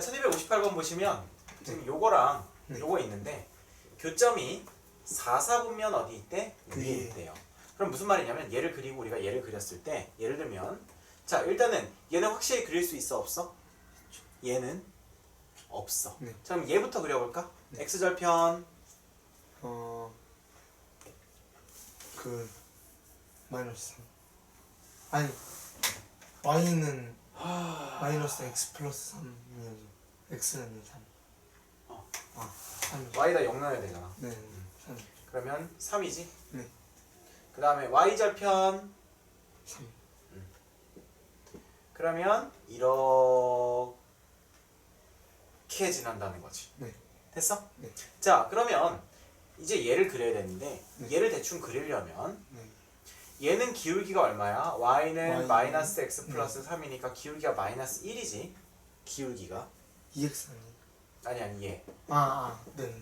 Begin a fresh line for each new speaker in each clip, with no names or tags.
1258번 보시면 지금 요거랑
네.
요거 있는데 교점이 4, 4분면 어디 있대? 위에
위에.
있대요. 그럼 무슨 말이냐면 얘를 그리고 우리가 얘를 그렸을 때 예를 들면 자 일단은 얘는 확실히 그릴 수 있어 없어? 얘는 없어.
네.
자, 그럼 얘부터 그려볼까?
네.
x절편
어, 그 마이너스 3 아니 y는 마이너스 x 플러스 3이어서 x는 3
어.
아, 3
y다 0 넣어야 되잖아.
네, 3
그러면 3이지.
네.
그 다음에 y절편
3
그러면 이렇게 지난다는 거지.
네.
됐어?
네.
자, 그러면 이제 얘를 그려야 되는데
네.
얘를 대충 그리려면
네.
얘는 기울기가 얼마야? y는
Y는
마이너스 x 플러스 3이니까 기울기가 마이너스 1이지. 기울기가
2x 아니
아니 아니 얘.
아, 아, 네.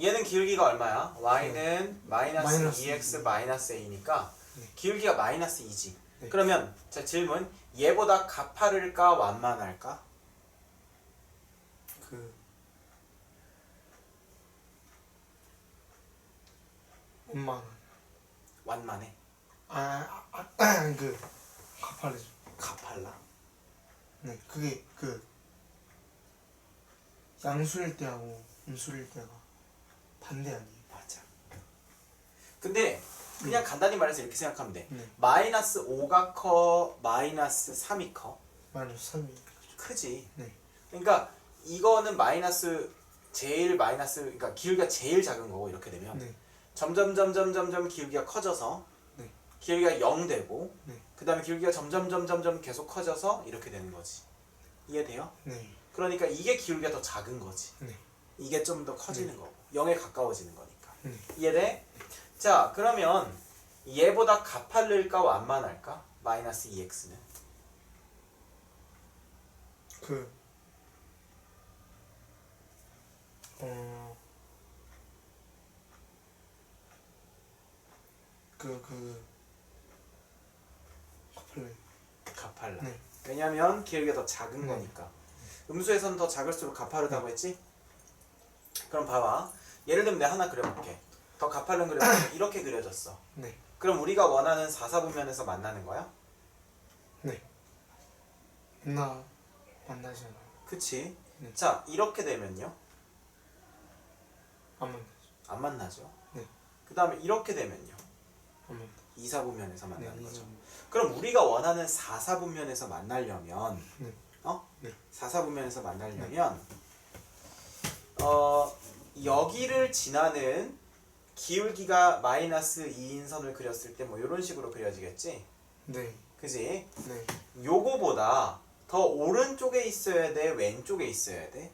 얘는 기울기가 얼마야? y는 마이너스
마이너스
2x
이.
마이너스 a니까
네.
기울기가 마이너스 2지.
네.
그러면 자 질문 얘보다 가파를까 완만할까?
그 엄마
완만해.
아, 아, 그 가파르죠.
가팔라.
네, 그게 그 양수일 때하고 음수일 때가 반대 아니에요.
맞아. 근데 그냥 간단히 말해서 이렇게 생각하면 돼.
네,
마이너스 5가 커, 마이너스 3이 커.
마이너스 3이
크지.
네.
그러니까 이거는 마이너스 제일 마이너스 그러니까 기울기가 제일 작은 거고 이렇게 되면
네,
점점 점점 점점 기울기가 커져서
네.
기울기가 0 되고
네.
그다음에 기울기가 점점 점점 점 계속 커져서 이렇게 되는 거지. 이해돼요?
네,
그러니까 이게 기울기가 더 작은 거지.
네,
이게 좀 더 커지는 거고 0에 가까워지는 거니까.
네.
이해돼? 자 그러면 얘보다 가팔를까 완만할까? 마이너스 2x는
그 어, 그, 그, 커플레.
가팔라.
네.
왜냐면 기울기가 더 작은
네.
거니까. 음수에서는 더 작을수록 가파르다고 했지? 그럼 봐봐. 예를 들면 내가 하나 그려볼게. 더 가파른 그려보면 이렇게 그려졌어.
네,
그럼 우리가 원하는 4사분면에서 만나는 거야?
네. 나 만나잖아요.
그치?
네.
자 이렇게 되면요?
안 만나죠.
안 만나죠?
네.
그 다음에 이렇게 되면요?
안 만나.
2사분면에서
네,
만나는 거죠.
이점.
그럼 우리가 원하는 4사분면에서 만나려면
네.
어?
네.
4사분면에서 만나려면 어 여기를 지나는 기울기가 마이너스 2인 선을 그렸을 때 뭐 이런 식으로 그려지겠지?
네,
그지?
네.
요거보다 더 오른쪽에 있어야 돼? 왼쪽에 있어야 돼?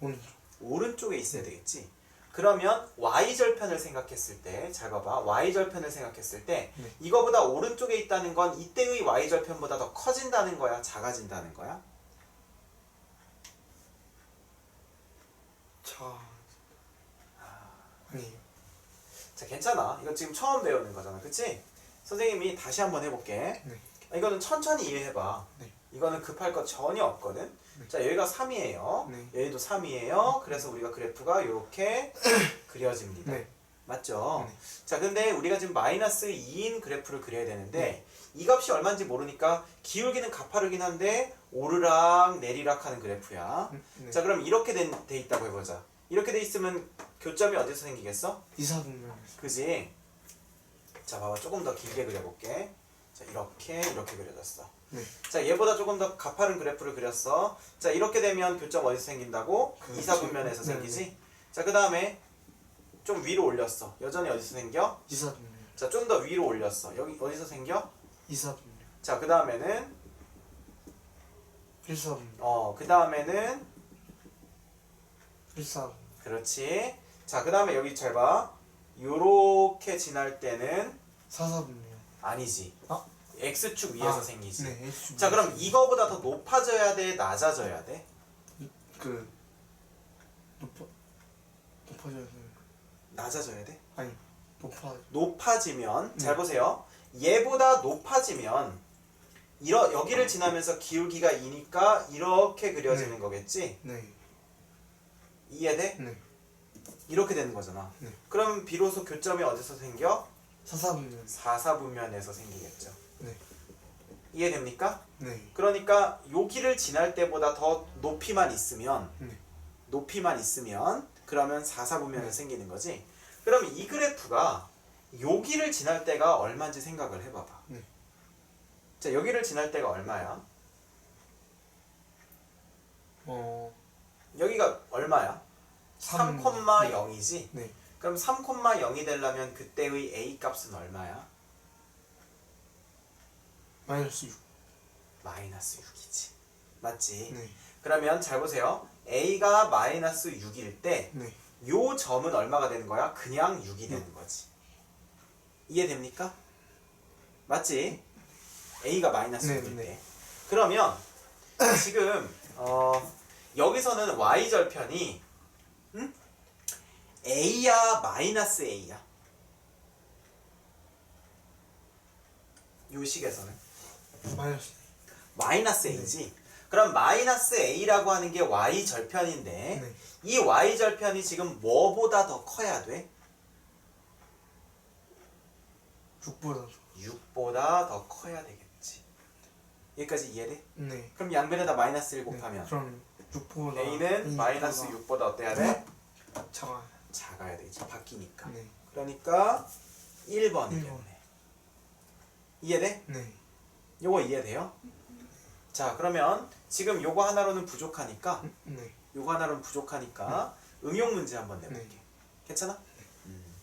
오른쪽.
오른쪽에 있어야 되겠지? 그러면 y절편을 생각했을 때, 잘 봐봐. y절편을 생각했을 때,
네.
이거보다 오른쪽에 있다는 건 이때의 y절편보다 더 커진다는 거야? 작아진다는 거야?
자. 아니에요.
자, 괜찮아. 이거 지금 처음 배우는 거잖아. 그치? 선생님이 다시 한번 해볼게.
네.
이거는 천천히 이해해봐.
네.
이거는 급할 거 전혀 없거든.
네.
자, 여기가 3이에요.
네.
여기도 3이에요. 그래서 우리가 그래프가 이렇게 그려집니다.
네.
맞죠?
네.
자, 근데 우리가 지금 마이너스 2인 그래프를 그려야 되는데
네.
이 값이 얼마인지 모르니까 기울기는 가파르긴 한데 오르락 내리락 하는 그래프야.
네.
자, 그럼 이렇게 된, 돼 있다고 해보자. 이렇게 돼 있으면 교점이 어디서 생기겠어?
이사분면에서.
그지? 자, 봐봐. 조금 더 길게 그려볼게. 자, 이렇게, 이렇게 그려졌어.
네.
자, 얘보다 조금 더 가파른 그래프를 그렸어. 자, 이렇게 되면 교점 어디서 생긴다고?
그
이사분면에서
네,
생기지? 자, 그 다음에 좀 위로 올렸어. 여전히 어디서 생겨?
이사분면.
자, 좀 더 위로 올렸어. 여기 어디서 생겨?
이사분면.
자, 그 다음에는,
일사분면.
어, 그 다음에는,
일사분면.
그렇지. 자, 그 다음에 여기 잘 봐. 요렇게 지날 때는
사사분면.
아니지.
아.
X축 위에서
아,
생기지.
네, X.
자, 그럼 이거보다 더 높아져야 돼? 낮아져야 돼?
그 높아 높아져야 돼.
낮아져야 돼?
아니 높아.
높아지면 잘
네.
보세요. 얘보다 높아지면 이러 여기를 지나면서 기울기가 2니까 이렇게 그려지는 거겠지?
네.
이해돼?
네.
이렇게 되는 거잖아.
네.
그럼 비로소 교점이 어디서 생겨?
사사분면.
사사분면에서 생기겠죠.
네.
이해됩니까?
네.
그러니까 여기를 지날 때보다 더 높이만 있으면
네.
높이만 있으면 그러면 사사분면이
네.
생기는 거지. 그럼 이 그래프가 여기를 지날 때가 얼마인지 생각을 해봐봐.
네.
자 여기를 지날 때가 얼마야?
어.
여기가 얼마야?
삼-
3,0이지.
네.
그럼 3,0이 되려면 그때의 a 값은 얼마야?
마이너스 6.
마이너스 6이지. 맞지?
네.
그러면 잘 보세요. a가 마이너스 6일 때
네.
요 점은 얼마가 되는 거야? 그냥 6이 되는 거지. 이해됩니까? 맞지? a가 마이너스
네,
6일
네.
때. 그러면 지금 어, 여기서는 y 절편이 응? A야 마이너스 a야? 요 식에서는
마이너스.
마이너스 a지. 그럼 마이너스 a라고 하는 게 y 절편인데
네.
이 y 절편이 지금 뭐보다 더 커야 돼?
6보다.
6보다 더 커야 되겠지. 여기까지 이해돼?
네.
그럼 양변에다 마이너스를
네.
곱하면
그럼 6보다.
a는 마이너스 6보다 어때야 돼?
작아.
작아야 되겠지. 바뀌니까.
네.
그러니까 1번이겠네.
1번.
이해돼?
네.
요거 이해돼요? 자 그러면 지금 요거 하나로는 부족하니까
네.
요거 하나로는 부족하니까 응용 문제 한번 내볼게.
네.
괜찮아? 음.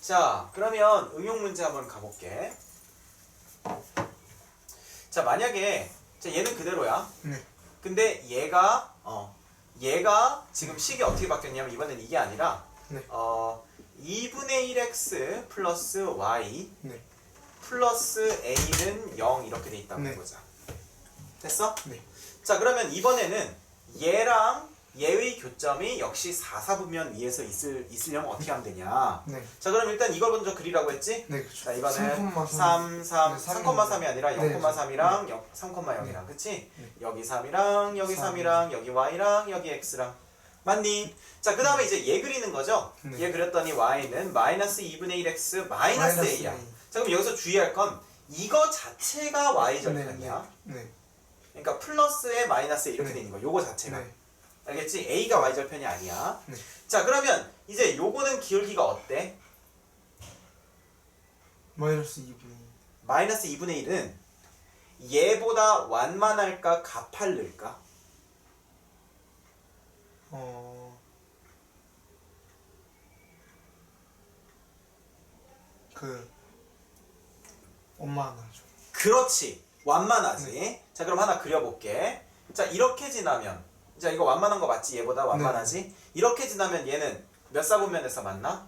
자, 그러면 응용 문제 한번 가볼게. 자, 만약에 자, 얘는 그대로야.
네.
근데 얘가 어 얘가 지금 식이 어떻게 바뀌었냐면 이번엔 이게 아니라
네.
어 2분의 1x 플러스 y
네.
플러스 a는 0 이렇게 돼 있다고
네.
해보자. 됐어?
네.
자 그러면 이번에는 얘랑 얘의 교점이 역시 4사분면 위에서 있을, 있으려면 어떻게 하면 되냐
네.
자 그럼 일단 이걸 먼저 그리라고 했지?
네. 그렇죠.
자 이번엔
3,3.
3, 3,
네,
3,3이 아니라
네,
0,3이랑 3,0이랑
네.
그치?
네.
여기 3이랑 여기
삼.
3이랑 여기 y랑 여기 x랑 맞니? 자 그 다음에 이제 얘 그리는 거죠?
네.
얘 그렸더니 y는 마이너스 2분의 1x 마이너스
마이너스
a야
A.
자 그럼 여기서 주의할 건 이거 자체가 y
네.
절편이야
네.
그러니까 플러스에 마이너스에 이렇게
네.
돼 있는 거야 요거 자체가
네.
알겠지? A가 Y 절편이 아니야.
네.
자 그러면 이제 요거는 기울기가 어때?
마이너스 2분의 2.
마이너스 2분의 1은 얘보다 완만할까 가팔를까?
어. 그 엄마 하나죠.
그렇지 완만하지. 자 그럼 하나 그려볼게. 자 이렇게 지나면 자 이거 완만한 거 맞지? 얘보다 완만하지? 이렇게 지나면 얘는 몇 사분면에서 만나?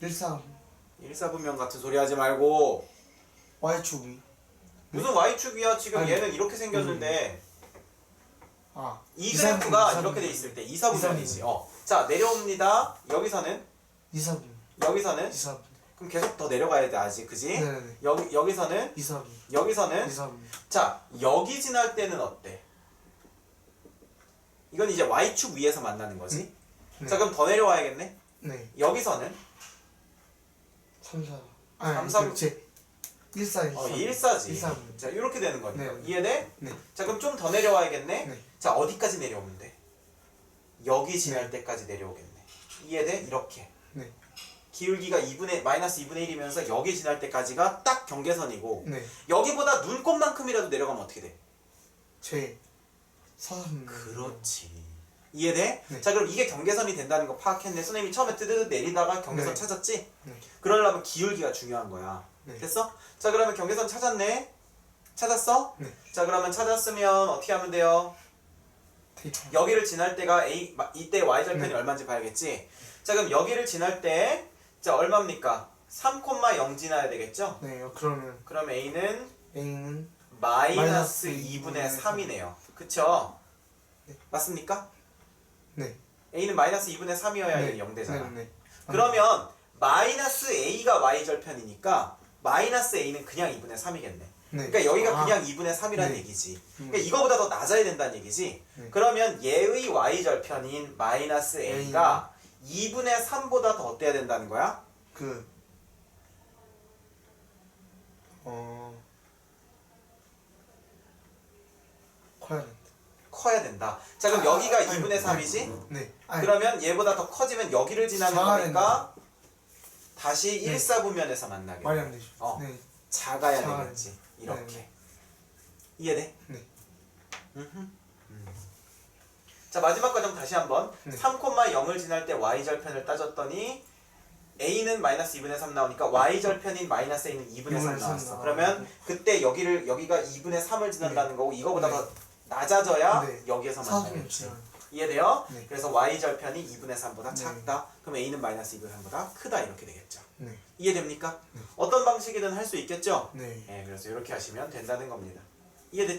그13
1사분면 같은 소리 하지 말고.
Y축이?
무슨 Y축이야? 지금
아니,
얘는 이렇게 생겼는데.
아
이
이사분,
그래프가
이사분.
이렇게 돼 있을 때 2사분면이지.
이사분면.
어. 자 내려옵니다. 여기서는?
2사분.
여기서는?
2사분.
그럼 계속 더 내려가야 돼 아직. 그지?
네네네.
여기 여기서는?
2사분.
여기서는?
2사분.
자 여기 지날 때는 어때? 이건 이제 y축 위에서 만나는 거지.
네.
자 그럼 더 내려와야겠네.
네
여기서는
3, 4 아니
삼,
삼,
사-
3, 제 1, 4, 1, 4
어 1사지.
1, 4분
자 이렇게 되는 거니까
네.
이해돼?
네.
자 그럼 좀 더 내려와야겠네.
네.
자 어디까지 내려오면 돼? 여기 지날 때까지 내려오겠네. 이해돼? 이렇게.
네.
기울기가 2분의 마이너스 2분의 1이면서 여기 지날 때까지가 딱 경계선이고
네.
여기보다 눈곱만큼이라도 내려가면 어떻게 돼?
제 4사분
그렇지. 이해돼?
네.
자 그럼 이게 경계선이 된다는 거 파악했네. 선생님이 처음에 뜨드드 내리다가 경계선
네.
찾았지?
네.
그러려면 기울기가 중요한 거야.
네.
됐어? 자 그러면 경계선 찾았네. 찾았어?
네.
자 그러면 찾았으면 어떻게 하면 돼요?
데이터
여기를 지날 때가 A 마- 이때 y 절편이
네.
얼마인지 봐야겠지. 자 그럼 여기를 지날 때 자 얼마입니까? 3,0 지나야 되겠죠?
네 그러면
그럼 A는
A는
마이너스
마이너스
2분의
2분의
3이네요. 그쵸?
네.
맞습니까?
네
A는 마이너스 2분의 3이어야
네.
0 되잖아.
네, 네.
그러면 마이너스 A가 Y 절편이니까 마이너스 a는 그냥 2분의 3이겠네.
네.
그러니까 여기가
아,
그냥 2분의 3이라는
네.
얘기지.
음.
그러니까 이거보다 더 낮아야 된다는 얘기지.
네.
그러면 얘의 y 절편인 마이너스 a가 2분의 3보다 더 어때야 된다는 거야?
그 어. 커야 된다.
커야 된다. 자 그럼
아,
여기가
아니,
2분의
아니,
3이지?
네. 아니,
그러면 얘보다 더 커지면 여기를 지나는
작아야
거니까 다시
네.
1사분면에서 만나게
말이
돼.
안 되죠.
어.
네.
작아야
작아야
되겠지. 이렇게.
네.
이해돼?
네.
음흠. 음. 자 마지막 과정 다시 한번
네.
3,0을 지날 때 y 절편을 따졌더니 a는 마이너스 2분의 3 나오니까 y 절편인 마이너스 a는 2분의 3
2분의 3
나왔어.
나와요.
그러면 그때 여기를 여기가 2분의 3을 지난다는 거고 이거보다
네.
더 낮아져야
네.
여기에서
사분의
만나겠지.
지연.
이해돼요?
네.
그래서 y 절편이 2분의 3보다
네.
작다. 그럼 a는 마이너스 2분의 3보다 크다 이렇게 되겠죠.
네.
이해됩니까?
네.
어떤 방식이든 할 수 있겠죠?
네.
네, 그래서 이렇게 하시면 된다는 겁니다. 이해됐죠?